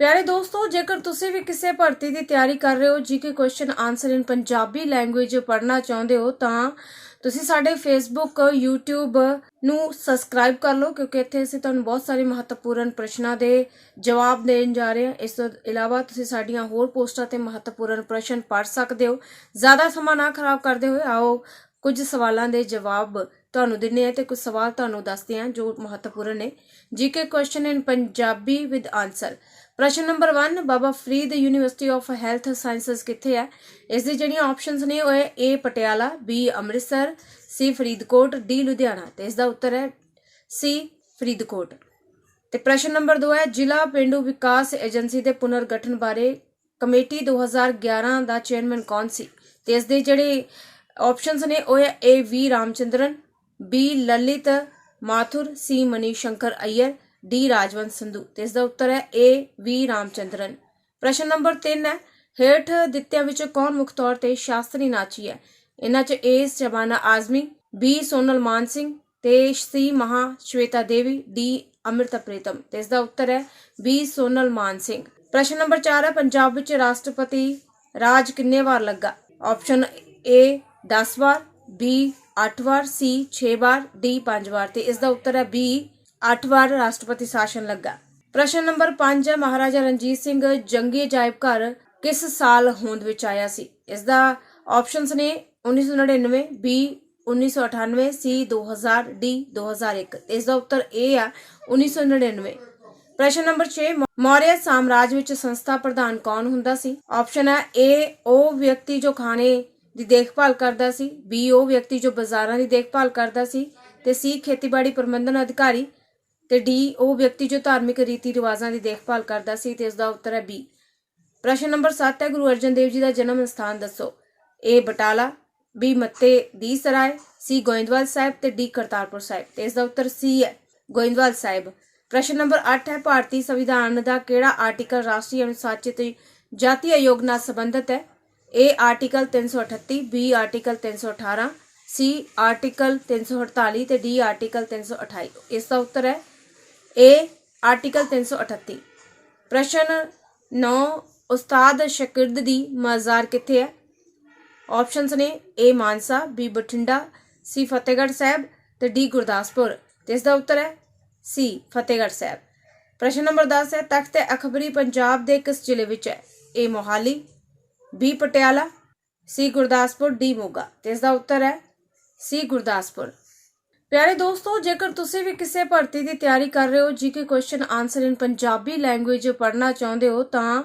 ਪਿਆਰੇ ਦੋਸਤੋ, ਜੇਕਰ ਤੁਸੀਂ ਵੀ ਕਿਸੇ ਭਰਤੀ ਦੀ ਤਿਆਰੀ ਕਰ ਰਹੇ ਹੋ GK question answer in Punjabi language ਪੜ੍ਹਨਾ ਚਾਹੁੰਦੇ ਹੋ, ਤਾਂ ਤੁਸੀਂ ਸਾਡੇ ਫੇਸਬੁੱਕ YouTube ਨੂੰ ਸਬਸਕ੍ਰਾਈਬ ਕਰ ਲਓ, ਕਿਉਂਕਿ ਇੱਥੇ ਅਸੀਂ ਤੁਹਾਨੂੰ ਬਹੁਤ ਸਾਰੇ ਮਹੱਤਵਪੂਰਨ ਪ੍ਰਸ਼ਨਾਂ ਦੇ ਜਵਾਬ ਦੇਣ ਜਾ ਰਹੇ ਹਾਂ। ਇਸ ਤੋਂ ਇਲਾਵਾ ਤੁਸੀਂ ਸਾਡੀਆਂ ਹੋਰ ਪੋਸਟਾਂ ਤੇ ਮਹੱਤਵਪੂਰਨ ਪ੍ਰਸ਼ਨ ਪੜ੍ਹ ਸਕਦੇ ਹੋ। ਜ਼ਿਆਦਾ ਸਮਾਂ ਨਾ ਖਰਾਬ ਕਰਦੇ ਹੋਏ ਆਓ, ਕੁਝ ਸਵਾਲਾਂ ਦੇ ਜਵਾਬ ਤੁਹਾਨੂੰ ਦਿੰਨੇ ਆ ਤੇ ਕੁਝ ਸਵਾਲ ਤੁਹਾਨੂੰ ਦੱਸਦੇ ਆ ਜੋ ਮਹੱਤਵਪੂਰਨ ਨੇ। GK question in Punjabi with answer ਪ੍ਰਸ਼ਨ number 1 Baba Farid university of health sciences ਕਿੱਥੇ ਹੈ? ਇਸ ਦੀ ਜਿਹੜੀਆਂ ਆਪਸ਼ਨਸ ਨੇ, ਉਹ ਹੈ A Patiala, B, Amritsar C Faridkot D Ludhiana ਤੇ ਇਸ ਦਾ ਉੱਤਰ ਹੈ ਸੀ ਫਰੀਦਕੋਟ। ਤੇ ਪ੍ਰਸ਼ਨ ਨੰਬਰ 2 ਹੈ, ਜ਼ਿਲ੍ਹਾ ਪਿੰਡੂ ਵਿਕਾਸ ਏਜੰਸੀ ਦੇ ਪੁਨਰਗਠਨ ਬਾਰੇ ਕਮੇਟੀ 2011 ਦਾ ਚੇਅਰਮੈਨ ਕੌਣ ਸੀ? ਤੇ ਇਸ ਦੇ ਜਿਹੜੇ ਆਪਸ਼ਨਸ ਨੇ, ਉਹ ਹੈ A V Ramachandran B Lalit Mathur C Mani Shankar Aiyar D Rajwant Sandhu. ਤੇ ਇਸ ਦਾ ਉੱਤਰ ਹੈ A ਵੀ ਰਾਮਚੰਦਰਨ। ਪ੍ਰਸ਼ਨ ਨੰਬਰ 3 ਹੈ, ਹੇਠ ਦਿੱਤਿਆਂ ਵਿੱਚੋਂ ਕੌਣ ਮੁੱਖ ਤੌਰ ਤੇ ਸ਼ਾਸਤਰੀ ਨਾਚੀ ਹੈ? ਇਹਨਾਂ 'ਚ A Shabana Azmi B Sonal Mansingh, ਤੇ C ਮਹਾ ਸ਼ਵੇਤਾ ਦੇਵੀ D ਅੰਮ੍ਰਿਤਾ ਪ੍ਰੀਤਮ। ਤੇ ਇਸ ਦਾ ਉੱਤਰ ਹੈ ਬੀ ਸੋਨਲ ਮਾਨ ਸਿੰਘ। ਪ੍ਰਸ਼ਨ ਨੰਬਰ 4 ਹੈ, ਪੰਜਾਬ ਵਿੱਚ ਰਾਸ਼ਟਰਪਤੀ ਰਾਜ ਕਿੰਨੇ ਵਾਰ ਲੱਗਾ? ਆਪਸ਼ਨ ਏ 10 ਵਾਰ, ਬੀ 8 ਵਾਰ, ਸੀ 6 ਵਾਰ, ਡੀ 5 ਵਾਰ। ਤੇ ਇਸ ਦਾ ਉੱਤਰ ਹੈ ਬੀ 8 ਵਾਰ ਰਾਸ਼ਟਰਪਤੀ ਸ਼ਾਸਨ ਲੱਗਾ। ਪ੍ਰਸ਼ਨ ਨੰਬਰ 5 ਹੈ, ਮਹਾਰਾਜਾ ਰਣਜੀਤ ਸਿੰਘ ਜੰਗੀ ਅਜਾਇਬ ਘਰ ਕਿਸ ਸਾਲ ਹੋਂਦ ਵਿੱਚ ਆਇਆ ਸੀ? ਇਸ ਦਾ ਆਪਸ਼ਨਸ ਨੇ 1999 B 1998 C 2000 D 2001 ਇਸ ਦਾ ਉੱਤਰ A ਆ 1999 ਪ੍ਰਸ਼ਨ ਨੰਬਰ 6 ਮੌਰੀਆ ਸਾਮਰਾਜ ਵਿੱਚ ਸੰਸਥਾ ਪ੍ਰਧਾਨ ਕੌਣ ਹੁੰਦਾ ਸੀ? ਆਪਸ਼ਨ ਹੈ ਏ ਉਹ ਵਿਅਕਤੀ ਜੋ ਖਾਣੇ ਦੀ ਦੇਖਭਾਲ ਕਰਦਾ ਸੀ ਬੀ ਉਹ ਵਿਅਕਤੀ ਜੋ ਬਾਜ਼ਾਰਾਂ ਦੀ ਦੇਖਭਾਲ ਕਰਦਾ ਸੀ, ਤੇ ਸੀ ਖੇਤੀਬਾੜੀ ਪ੍ਰਬੰਧਨ ਅਧਿਕਾਰੀ ਤੇ ਡੀ, ਉਹ ਵਿਅਕਤੀ ਜੋ ਧਾਰਮਿਕ ਰੀਤੀ ਰਿਵਾਜ਼ਾਂ ਦੀ ਦੇਖਭਾਲ ਕਰਦਾ ਸੀ ਤੇ ਇਸ ਦਾ ਉੱਤਰ ਹੈ ਬੀ। ਪ੍ਰਸ਼ਨ ਨੰਬਰ 7 ਹੈ, ਗੁਰੂ ਅਰਜਨ ਦੇਵ ਜੀ ਦਾ ਜਨਮ ਸਥਾਨ ਦੱਸੋ। ਏ, ਬਟਾਲਾ, ਬੀ, ਮੱਤੇ, ਦੀ, ਸਰਾਏ, ਸੀ, ਗੋਇੰਦਵਾਲ ਸਾਹਿਬ ਤੇ ਡੀ, ਕਰਤਾਰਪੁਰ ਸਾਹਿਬ। ਤੇ ਇਸ ਦਾ ਉੱਤਰ ਸੀ ਹੈ, ਗੋਇੰਦਵਾਲ ਸਾਹਿਬ। ਪ੍ਰਸ਼ਨ ਨੰਬਰ 8 ਹੈ, ਭਾਰਤੀ ਸੰਵਿਧਾਨ ਦਾ ਕਿਹੜਾ ਆਰਟੀਕਲ ਰਾਸ਼ਟਰੀ ਅਨੁਸਾਚਿਤ ਜਾਤੀ ਆਯੋਗ ਨਾਲ ਸੰਬੰਧਿਤ ਹੈ? A, article 338 B, article 318 C article 348 ਤੇ ਡੀ, ਆਰਟੀਕਲ 328 ਇਸ ਦਾ ਉੱਤਰ ਹੈ ਏ ਆਰਟੀਕਲ 338 ਪ੍ਰਸ਼ਨ 9 ਉਸਤਾਦ ਸ਼ਾਗਿਰਦ ਦੀ ਮਜ਼ਾਰ ਕਿੱਥੇ ਹੈ? ਆਪਸ਼ਨਸ ਨੇ A Mansa B Bathinda C Fatehgarh Sahib ਤੇ ਡੀ ਗੁਰਦਾਸਪੁਰ। ਤੇ ਇਸ ਦਾ ਉੱਤਰ ਹੈ ਸੀ ਫਤਿਹਗੜ੍ਹ ਸਾਹਿਬ। ਪ੍ਰਸ਼ਨ ਨੰਬਰ 10 ਹੈ, ਤਖਤ ਅਖਬਰੀ ਪੰਜਾਬ ਦੇ ਕਿਸ ਜ਼ਿਲ੍ਹੇ ਵਿੱਚ ਹੈ? A Mohali B Patiala C Gurdaspur D Moga. ਤੇ ਇਸ ਦਾ ਉੱਤਰ ਹੈ ਸੀ ਗੁਰਦਾਸਪੁਰ। ਪਿਆਰੇ ਦੋਸਤੋ, ਜੇਕਰ ਤੁਸੀਂ ਵੀ ਕਿਸੇ ਭਰਤੀ ਦੀ ਤਿਆਰੀ ਕਰ ਰਹੇ ਹੋ GK question answer in Punjabi language ਪੜ੍ਹਨਾ ਚਾਹੁੰਦੇ ਹੋ, ਤਾਂ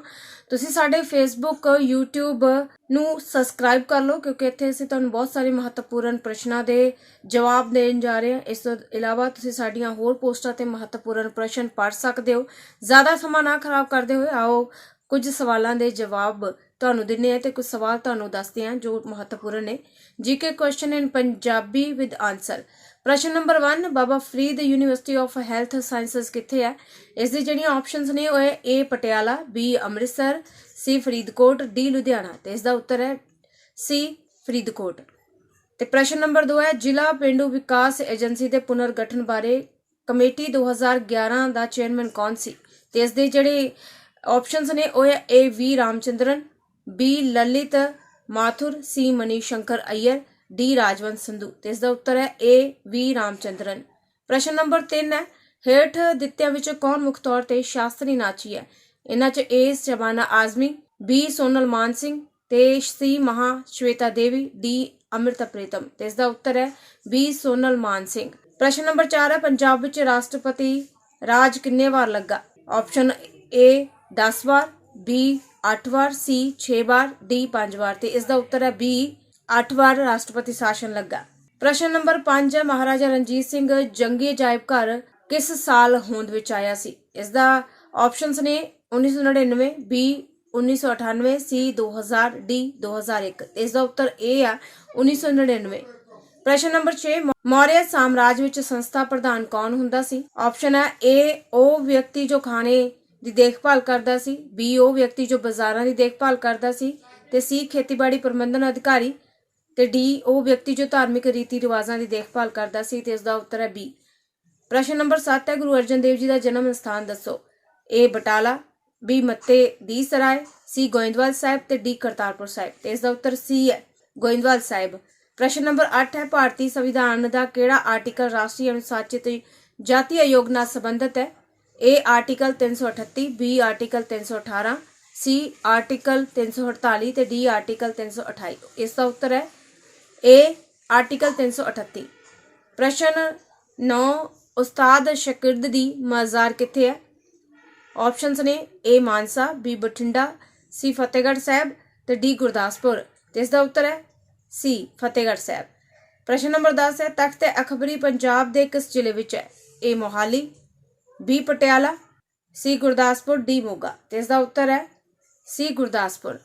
ਤੁਸੀਂ ਸਾਡੇ ਫੇਸਬੁੱਕ YouTube ਨੂੰ ਸਬਸਕ੍ਰਾਈਬ ਕਰ ਲਓ, ਕਿਉਂਕਿ ਇੱਥੇ ਅਸੀਂ ਤੁਹਾਨੂੰ ਬਹੁਤ ਸਾਰੇ ਮਹੱਤਵਪੂਰਨ ਪ੍ਰਸ਼ਨਾਂ ਦੇ ਜਵਾਬ ਦੇਣ ਜਾ ਰਹੇ ਹਾਂ। ਇਸ ਤੋਂ ਇਲਾਵਾ ਤੁਸੀਂ ਸਾਡੀਆਂ ਹੋਰ ਪੋਸਟਾਂ ਤੇ ਮਹੱਤਵਪੂਰਨ ਪ੍ਰਸ਼ਨ ਪੜ੍ਹ ਸਕਦੇ ਹੋ। ਜ਼ਿਆਦਾ ਸਮਾਂ ਨਾ ਖਰਾਬ ਕਰਦੇ ਹੋਏ ਆਓ, ਕੁਝ ਸਵਾਲਾਂ ਦੇ ਜਵਾਬ ਤੁਹਾਨੂੰ ਦਿੰਨੇ ਆ ਤੇ ਕੁਝ ਸਵਾਲ ਤੁਹਾਨੂੰ ਦੱਸਦੇ ਆ ਜੋ ਮਹੱਤਵਪੂਰਨ ਨੇ। GK question in Punjabi with answer ਪ੍ਰਸ਼ਨ number 1 Baba Farid university of health sciences ਕਿੱਥੇ ਹੈ? ਇਸ ਦੀ ਜਿਹੜੀਆਂ ਆਪਸ਼ਨਸ ਨੇ ਉਹ ਹੈ A Patiala, B, Amritsar C Faridkot D Ludhiana. ਤੇ ਇਸ ਦਾ ਉੱਤਰ ਹੈ ਸੀ ਫਰੀਦਕੋਟ। ਤੇ ਪ੍ਰਸ਼ਨ ਨੰਬਰ 2 ਹੈ, ਜ਼ਿਲ੍ਹਾ ਪਿੰਡੂ ਵਿਕਾਸ ਏਜੰਸੀ ਦੇ ਪੁਨਰਗਠਨ ਬਾਰੇ ਕਮੇਟੀ 2011 ਦਾ ਚੇਅਰਮੈਨ ਕੌਣ ਸੀ? ਤੇ ਇਸ ਦੇ ਜਿਹੜੇ ਆਪਸ਼ਨਸ ਨੇ ਉਹ ਹੈ A V Ramachandran, B, Lalit Mathur C Mani Shankar Aiyar D Rajwant Sandhu. ਤੇ ਇਸ ਦਾ ਉੱਤਰ ਹੈ A ਵੀ ਰਾਮਚੰਦਰਨ। ਪ੍ਰਸ਼ਨ ਨੰਬਰ 3 ਹੈ, ਹੇਠ ਦਿੱਤਿਆਂ ਵਿੱਚੋਂ ਕੌਣ ਮੁੱਖ ਤੌਰ ਤੇ ਸ਼ਾਸਤਰੀ ਨਾਚੀ ਹੈ? ਇਹਨਾਂ 'ਚ A Shabana Azmi B Sonal Mansingh ਤੇ C ਮਹਾ ਸ਼ਵੇਤਾ ਦੇਵੀ D ਅੰਮ੍ਰਿਤਾ ਪ੍ਰੀਤਮ। ਤੇ ਇਸ ਦਾ ਉੱਤਰ ਹੈ ਬੀ ਸੋਨਲ ਮਾਨ ਸਿੰਘ। ਪ੍ਰਸ਼ਨ ਨੰਬਰ 4 ਹੈ, ਪੰਜਾਬ ਵਿੱਚ ਰਾਸ਼ਟਰਪਤੀ ਰਾਜ ਕਿੰਨੇ ਵਾਰ ਲੱਗਾ? ਆਪਸ਼ਨ ਏ 10 ਵਾਰ, ਬੀ 8 ਵਾਰ, ਸੀ 6 ਵਾਰ, ਡੀ 5 ਵਾਰ। ਤੇ ਇਸ ਦਾ ਉੱਤਰ ਹੈ ਬੀ 8 ਵਾਰ ਰਾਸ਼ਟਰਪਤੀ ਸ਼ਾਸਨ ਲੱਗਾ। ਪ੍ਰਸ਼ਨ ਨੰਬਰ 5 ਹੈ, ਮਹਾਰਾਜਾ ਰਣਜੀਤ ਸਿੰਘ ਜੰਗੀ ਅਜਾਇਬ ਘਰ ਕਿਸ ਸਾਲ ਹੋਂਦ ਵਿੱਚ ਆਇਆ ਸੀ? ਇਸ ਦਾ ਆਪਸ਼ਨਸ ਨੇ 1999 B 1998 C 2000 D 2001 ਇਸ ਦਾ ਉੱਤਰ A ਆ 1999 ਪ੍ਰਸ਼ਨ ਨੰਬਰ 6 ਮੌਰੀਆ ਸਾਮਰਾਜ ਵਿੱਚ ਸੰਸਥਾ ਪ੍ਰਧਾਨ ਕੌਣ ਹੁੰਦਾ ਸੀ? ਆਪਸ਼ਨ ਹੈ A, ਉਹ ਵਿਅਕਤੀ ਜੋ ਖਾਣੇ ਦੀ ਦੇਖਭਾਲ ਕਰਦਾ ਸੀ, B, ਉਹ ਵਿਅਕਤੀ ਜੋ ਬਾਜ਼ਾਰਾਂ ਦੀ ਦੇਖਭਾਲ ਕਰਦਾ ਸੀ, ਤੇ C, ਖੇਤੀਬਾੜੀ ਪ੍ਰਬੰਧਨ ਅਧਿਕਾਰੀ। ਤੇ ਡੀ, ਉਹ ਵਿਅਕਤੀ ਜੋ ਧਾਰਮਿਕ ਰੀਤੀ ਰਿਵਾਜ਼ਾਂ ਦੀ ਦੇਖਭਾਲ ਕਰਦਾ ਸੀ ਤੇ ਇਸ ਦਾ ਉੱਤਰ ਹੈ ਬੀ। ਪ੍ਰਸ਼ਨ ਨੰਬਰ 7 ਹੈ, ਗੁਰੂ ਅਰਜਨ ਦੇਵ ਜੀ ਦਾ ਜਨਮ ਸਥਾਨ ਦੱਸੋ। ਏ, ਬਟਾਲਾ, ਬੀ, ਮੱਤੇ, ਦੀ, ਸਰਾਏ, ਸੀ, ਗੋਇੰਦਵਾਲ ਸਾਹਿਬ ਤੇ ਡੀ, ਕਰਤਾਰਪੁਰ ਸਾਹਿਬ। ਤੇ ਇਸ ਦਾ ਉੱਤਰ ਸੀ ਹੈ, ਗੋਇੰਦਵਾਲ ਸਾਹਿਬ। ਪ੍ਰਸ਼ਨ ਨੰਬਰ 8 ਹੈ, ਭਾਰਤੀ ਸੰਵਿਧਾਨ ਦਾ ਕਿਹੜਾ ਆਰਟੀਕਲ ਰਾਸ਼ਟਰੀ ਅਨੁਸਾਚਿਤ ਜਾਤੀ ਆਯੋਗ ਨਾਲ ਸੰਬੰਧਿਤ ਹੈ? A, article 338 B, article 318 C article 348 ਤੇ ਡੀ, ਆਰਟੀਕਲ 328 ਇਸ ਦਾ ਉੱਤਰ ਹੈ ਏ ਆਰਟੀਕਲ 338 ਪ੍ਰਸ਼ਨ 9 ਉਸਤਾਦ ਸ਼ਾਗਿਰਦ ਦੀ ਮਜ਼ਾਰ ਕਿੱਥੇ ਹੈ? ਆਪਸ਼ਨਸ ਨੇ A Mansa B Bathinda C Fatehgarh Sahib ਤੇ ਡੀ ਗੁਰਦਾਸਪੁਰ। ਤੇ ਇਸ ਦਾ ਉੱਤਰ ਹੈ ਸੀ ਫਤਿਹਗੜ੍ਹ ਸਾਹਿਬ। ਪ੍ਰਸ਼ਨ ਨੰਬਰ 10 ਹੈ, ਤਖਤ ਅਖਬਰੀ ਪੰਜਾਬ ਦੇ ਕਿਸ ਜ਼ਿਲ੍ਹੇ ਵਿੱਚ ਹੈ? A Mohali B Patiala C Gurdaspur D Moga. ਤੇ ਇਸ ਦਾ ਉੱਤਰ ਹੈ ਸੀ ਗੁਰਦਾਸਪੁਰ।